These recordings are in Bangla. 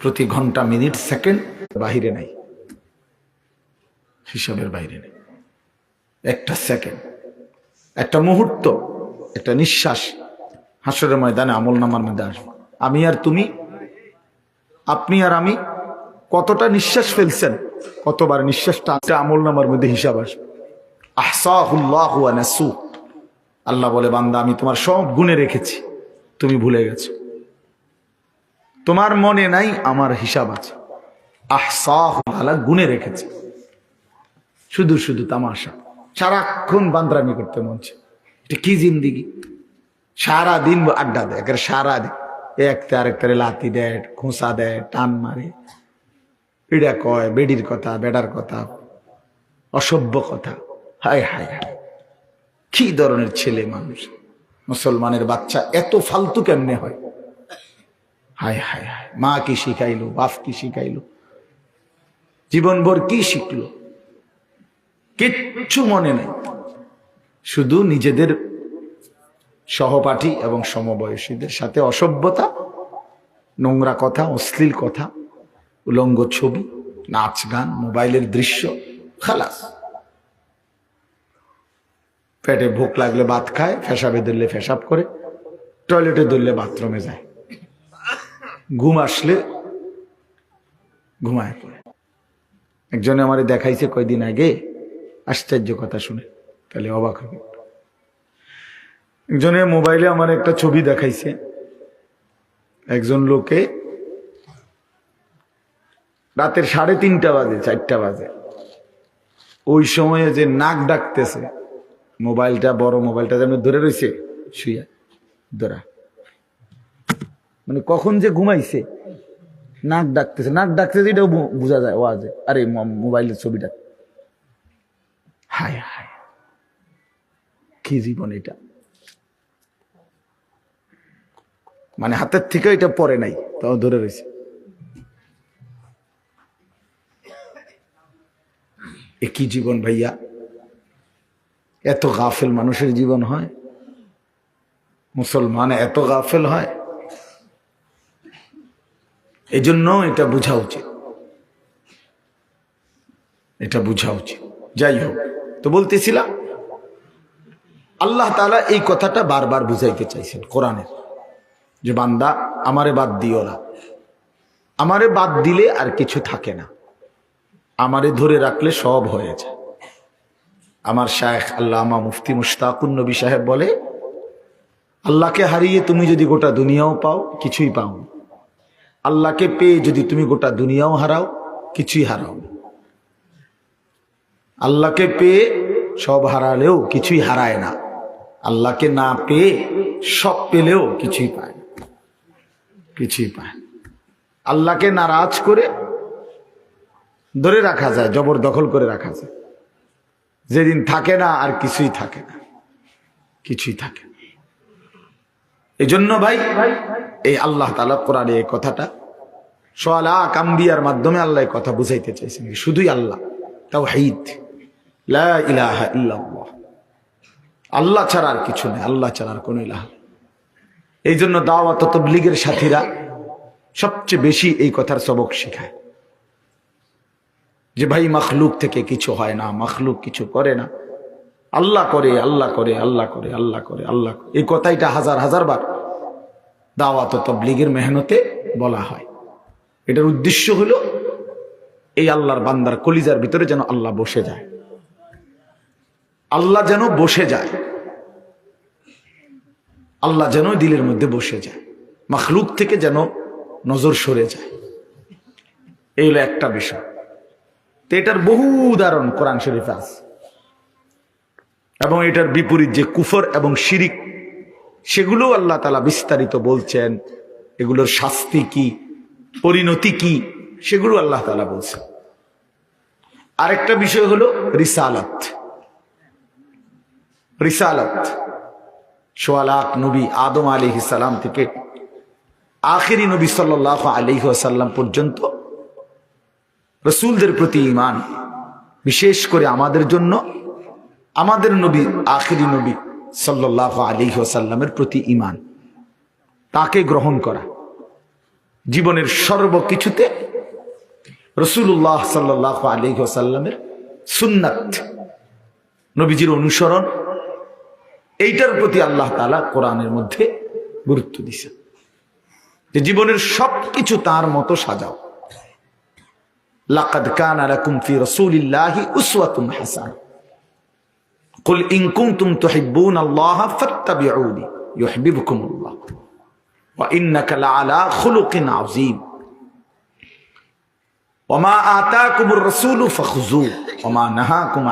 প্রতি ঘণ্টা, মিনিট, সেকেন্ড বাহিরে নাই। হিসাবের বাইরে নেই। একটা সেকেন্ড, একটা মুহূর্ত, একটা নিঃশ্বাস হাসরের ময়দানে আমল নামার মধ্যে আসব। আমি আর তুমি, আপনি আর আমি কতটা নিঃশ্বাস ফেলছেন, কতবার নিঃশ্বাসটা একটা আমল নামার মধ্যে হিসাব আসবে। আহসাহুল্লাহ আল্লাহ বলে, বান্দা, আমি তোমার সব গুণে রেখেছি, তুমি ভুলে গেছো। তোমার মনে নাই, আমার হিসাব আছে। আহসাহ আল্লাহ গুণে রেখেছে। শুধু শুধু তামাশা। সারাক্ষণ বান্দরামি করতে মনছে এটা কি জিন্দিগি? সারা দিন আড্ডা দেয় একের সারা দিন একতে আরেকটারে লাতি দেয় খোঁসা দেয়, টান মারে। পিড়া কয়, বেডির কথা, বেডার কথা, অসভ্য কথা। হায় হায় হায়। কি ধরনের ছেলে মানুষ? মুসলমানের বাচ্চা এত ফালতু কেমনে হয়? হায় হায় হায়, মা কি শিখাইলো, বাপ কি শিখাইলো? জীবনভর কি শিখলো? কিচ্ছু মনে নেই। শুধু নিজেদের সহপাঠী এবং সমবয়সীদের সাথে অসভ্যতা, নোংরা কথা, অশ্লীল কথা, উলঙ্গ ছবি, নাচ গান, মোবাইলের দৃশ্য, খালাস। পেটে ভোক লাগলে ভাত খায় ফেসাবে ধরলে ফেসাব করে, টয়লেটে ধরলে বাথরুমে যায়। ঘুম আসলে ঘুমায় পড়ে। একজনে আমারে দেখাইছে কয়দিন আগে, আশ্চর্য কথা শুনে, তাহলে অবাক হবে। একজনের মোবাইলে আমার একটা ছবি দেখাইছে। একজন লোকে রাতের সাড়ে তিনটা বাজে, চারটা বাজে। ওই সময়ে যে নাক ডাকতেছে, মোবাইলটা, বড় মোবাইলটা যেন ধরে রয়েছে শুয়ে ধরা। মানে কখন যে ঘুমাইছে, নাক ডাকতেছে নাক ডাকতেছে এটাও বোঝা যায়, ওয়াজে। আরে মোবাইলের ছবিটা। হায় হায়। কি জীবন এটা। মানে হাতের থেকে এটা পরে নাই, তাও ধরে রয়েছে। এ কি জীবন ভাইয়া? এত গাফেল মানুষের জীবন হয়? মুসলমান এত গাফেল হয়? এই জন্য এটা বোঝা উচিত। এটা বোঝা উচিত। যাই হোক, তো বলতেছিলাম, আল্লাহ তাআলা এই কথাটা বারবার বুঝাইতে চাইছেন কোরআনের যে বান্দা, আমারে বাদ দিও না। আমারে বাদ দিলে আর কিছু থাকে না। আমারে ধরে রাখলে সব হয়ে যায়। আমার শায়েখ আল্লামা মুফতি মুশতাকুন নবী সাহেব বলে, আল্লাহকে হারিয়ে তুমি যদি গোটা দুনিয়াও পাও, কিছুই পাও না। আল্লাহকে পেয়ে যদি তুমি গোটা দুনিয়াও হারাও, কিছুই হারাও আল্লাহকে পেয়ে সব হারালেও কিছুই হারায় না। আল্লাহকে না পেয়ে সব পেলেও কিছুই পায় না। কিছুই পায়। আল্লাহকে নারাজ করে ধরে রাখা যায়, জবরদখল করে রাখা যায়। যেদিন থাকে না আর কিছুই থাকে না। কিছুই থাকে না। এই জন্য ভাই, এই আল্লাহ তালা কোরআনে এই কথাটা সোয়ালা কাম্বিয়ার মাধ্যমে আল্লাহ কথা বুঝাইতে চাইছেন শুধুই আল্লাহ তাও হাইদ ইলাহা আল্লাহ ছাড়া আর কিছু নেই, আল্লাহ ছাড়া আর কোনো ইলাহা এই জন্য দাওয়াত তবলিগের সাথীরা সবচেয়ে বেশি এই কথার সবক শেখায়। যে ভাই, মখলুক থেকে কিছু হয় না, মখলুক কিছু করে না। আল্লাহ করে আল্লাহ করে আল্লাহ করে আল্লাহ করে, আল্লাহ এই কথাইটা হাজার হাজার বার দাওয়াত তবলিগের মেহনতে বলা হয়। এটার উদ্দেশ্য হলো এই আল্লাহর বান্দার কলিজার ভিতরে যেন আল্লাহ বসে যায়। আল্লাহ যেন বসে যায়। আল্লাহ যেন দিলের মধ্যে বসে যায়। মখলুক থেকে যেন নজর সরে যায়। এই হলো একটা বিষয়। তো এটার বহু উদাহরণ কোরআন শরীফে আছে। এবং এটার বিপরীত যে কুফর এবং শিরিক সেগুলো আল্লাহ তালা বিস্তারিত বলছেন। এগুলোর শাস্তি কি? পরিণতি কি? সেগুলো আল্লাহ তালা বলছেন। আরেকটা বিষয় হলো রিসালাত। রিসালাত সোয়ালাক নবী আদম আলী সালাম থেকে আখেরি নবী সাল্লাহ আলিহ সাল্লাম পর্যন্ত রসুলদের প্রতি ইমান বিশেষ করে আমাদের জন্য আমাদের নবী, আখেরি নবী সাল্লাহ আলী সাল্লামের প্রতি ইমান তাকে গ্রহণ করা। জীবনের সর্বকিছুতে রসুল্লাহ সাল্লাহ আলী সাল্লামের সুন্নাত, নবীজির অনুসরণ, এইটার প্রতি আল্লাহ তালা কোরআনের মধ্যে গুরুত্ব দিছে যে জীবনের সবকিছু তার মতো সাজাও। লাকাদ কানা লাকুম ফি রাসূলিল্লাহি উসওয়াতুন কুল ইনকুম তুম তুহিব্বুন আল্লাহ আল্লাহ ওয়া ইন্নাকা লাআলা খুলুকিন আযীম ওয়া মা নাহাকুম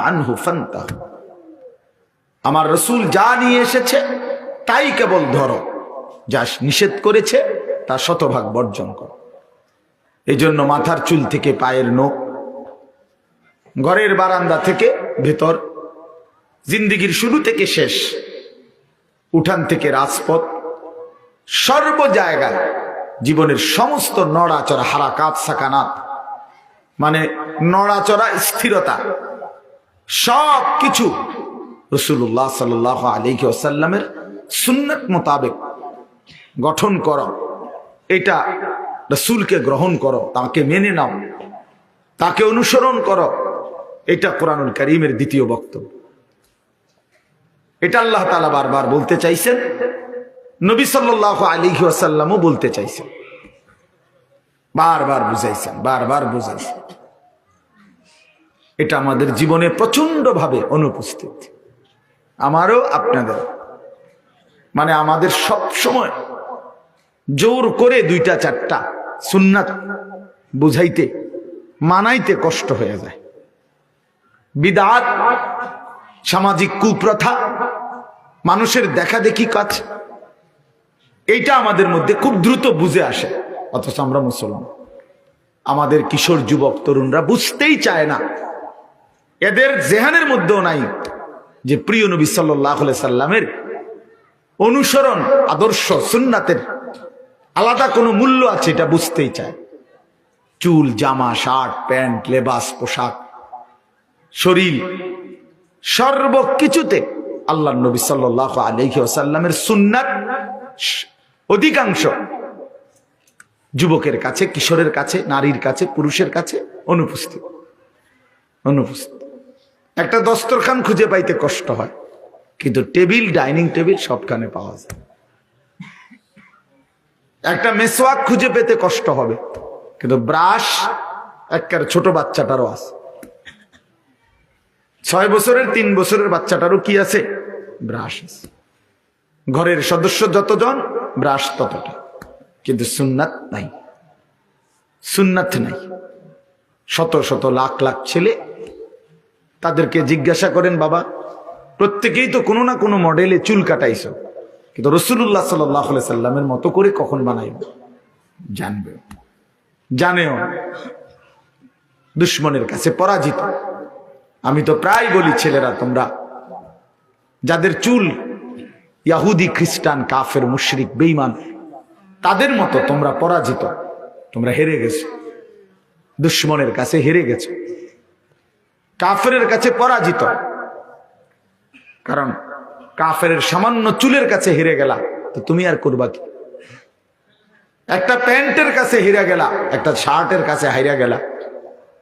আমার রসুল যা নিয়ে এসেছে, তাই কেবল ধরো। যা নিষেধ করেছে, তা শতভাগ বর্জন করো। এই জন্য মাথার চুল থেকে পায়ের নোখ, ঘরের বারান্দা থেকে ভেতর জিন্দিগির শুরু থেকে শেষ, উঠান থেকে রাজপথ, সর্ব জায়গায় জীবনের সমস্ত নড়াচড়া, হারাকাত, সাকানাত মানে নড়াচড়া, স্থিরতা, সব কিছু রসুল্লাহ সাল আলিহি আসাল্লামের সুন্নত মোতাবেক গঠন করো। এটা রসুলকে গ্রহণ করো, তাকে মেনে নাও, তাকে অনুসরণ করো। এটা কোরআনুল করিমের দ্বিতীয় বক্তব্য। এটা আল্লাহ তালা বারবার বলতে চাইছেন। নবী সাল্লাহ আলিহি আসাল্লামও বলতে চাইছেন। বারবার বুঝাইছেন বারবার বুঝাইছেন। এটা আমাদের জীবনে প্রচণ্ড ভাবে অনুপস্থিত। আমারও আপনাদের। মানে আমাদের সব সময় জোর করে দুইটা, চারটা সুন্নাত বুঝাইতে, মানাইতে কষ্ট হয়ে যায়। বিদাত, সামাজিক কুপ্রথা মানুষের দেখা দেখি কাজ। এইটা আমাদের মধ্যে খুব দ্রুত বুঝে আসে। অথচ আমরা মুসলমান। আমাদের কিশোর যুবক, তরুণরা বুঝতেই চায় না। এদের জেহানের মধ্যেও নাই যে প্রিয় নবী সাল্লাহ সাল্লামের অনুসরণ, আদর্শ, সুন্নাতের আলাদা কোনো মূল্য আছে, এটা বুঝতেই চায়। চুল, জামা, শার্ট, প্যান্ট, লেবাস, পোশাক, শরীর, সর্বকিছুতে আল্লাহ নবী সাল্লাহ আলহি আসাল্লামের সুন্নাত অধিকাংশ যুবকের কাছে, কিশোরের কাছে, নারীর কাছে, পুরুষের কাছে অনুপস্থিত। অনুপস্থিত। একটা দস্তরখান খুঁজে পাইতে কষ্ট হয়, কিন্তু টেবিল, ডাইনিং টেবিল সবখানে পাওয়া যায়। একটা মেসোয়াক খুঁজে পেতে কষ্ট হবে, কিন্তু ব্রাশ একবার ছোট বাচ্চাটারও আছে। ছয় বছরের, তিন বছরের বাচ্চাটারও কি আছে? ব্রাশ আছে। ঘরের সদস্য যতজন, ব্রাশ ততটা। কিন্তু সুন্নাত নাই। সুন্নাত নাই। শত শত লাখ লাখ ছেলে তাদেরকে জিজ্ঞাসা করেন, বাবা, প্রত্যেকেই তো কোনো না কোনো মডেলে চুল কাটাইছ। কিন্তু রসুল্লাহ সাল্লাহ সাল্লামের মতো করে কখন বানাইব? জানবে। জানেও দুশ্মনের কাছে পরাজিত। আমি তো প্রায় বলি, ছেলেরা, তোমরা। যাদের চুল ইয়াহুদি, খ্রিস্টান, কাফের, মুশরিক বেইমান তাদের মতো তোমরা পরাজিত। তোমরা হেরে গেছো। দুশ্মনের কাছে হেরে গেছো। কাফের কাছে পরাজিত। কারণ কাফের সামান্য চুলের কাছে হেরে গেলা, তো তুমি আর করবা কি? একটা প্যান্টের কাছে হেরে গেলা, একটা শার্টের কাছে হাইরা গেলা,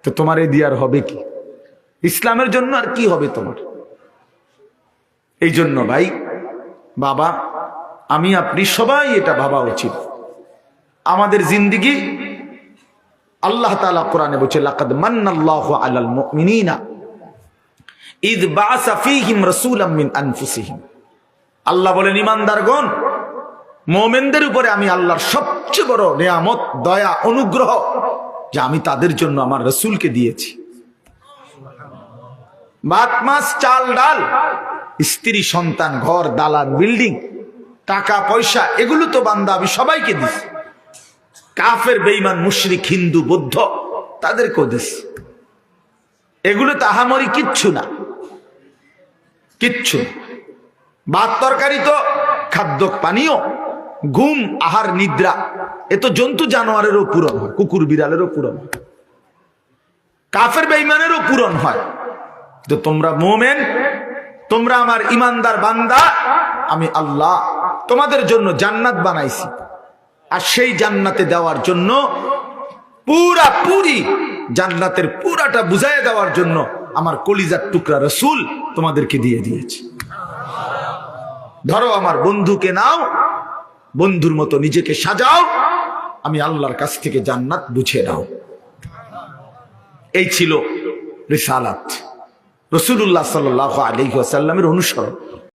তো তোমার এই দিয়ে আর হবে কি? ইসলামের জন্য আর কি হবে তোমার? এই জন্য ভাই, বাবা, আমি, আপনি সবাই এটা ভাবা উচিত। আমাদের জিন্দিগি আল্লাহ তালা কোরআনে বলছে, লাকাদ মান্নাল্লাহু আলাল মুমিনিনা ইদ বাসা ফীহিম রাসূলাম মিন আনফুসিহিম। আল্লাহ বলেন ইমানদারগণ মোমেনদের উপরে আমি আল্লাহর সবচেয়ে বড় নিয়ামত, দয়া, অনুগ্রহ যে আমি তাদের জন্য আমার রসুলকে দিয়েছি। ভাত মাছ চাল, ডাল। স্ত্রী, সন্তান, ঘর, দালান, বিল্ডিং, টাকা, পয়সা, এগুলো তো বান্দা আমি সবাইকে দিছি। কাফের বেইমান মুশরিক, হিন্দু, বৌদ্ধ, তাদেরকেও দিছি। এগুলো তো আহামরি কিচ্ছু না। কিচ্ছু। ভাত তরকারি তো খাদ্য, পানীয়, ঘুম, আহার, নিদ্রা, এ তো জন্তু জানোয়ারেরও পূরণ হয়, কুকুর বিড়ালেরও পূরণ হয়। কাফের বেইমানেরও পূরণ হয়। তো তোমরা মোমেন, তোমরা আমার ইমানদার বান্দা, আমি আল্লাহ তোমাদের জন্য জান্নাত বানাইছি। আর সেই জান্নাতে দেওয়ার জন্য পুরা পুরি জান্নাতের পুরাটা বুঝাই দেওয়ার জন্য আমার কলিজার টুকরা রসুল তোমাদেরকে দিয়ে দিয়েছে। ধরো আমার বন্ধুকে নাও, বন্ধুর মতো নিজেকে সাজাও, আমি আল্লাহর কাছ থেকে জান্নাত বুঝে নাও। এই ছিল রিসালাত। রসুল্লাহ সাল্লাহ আলহি আসাল্লামের অনুসরণ।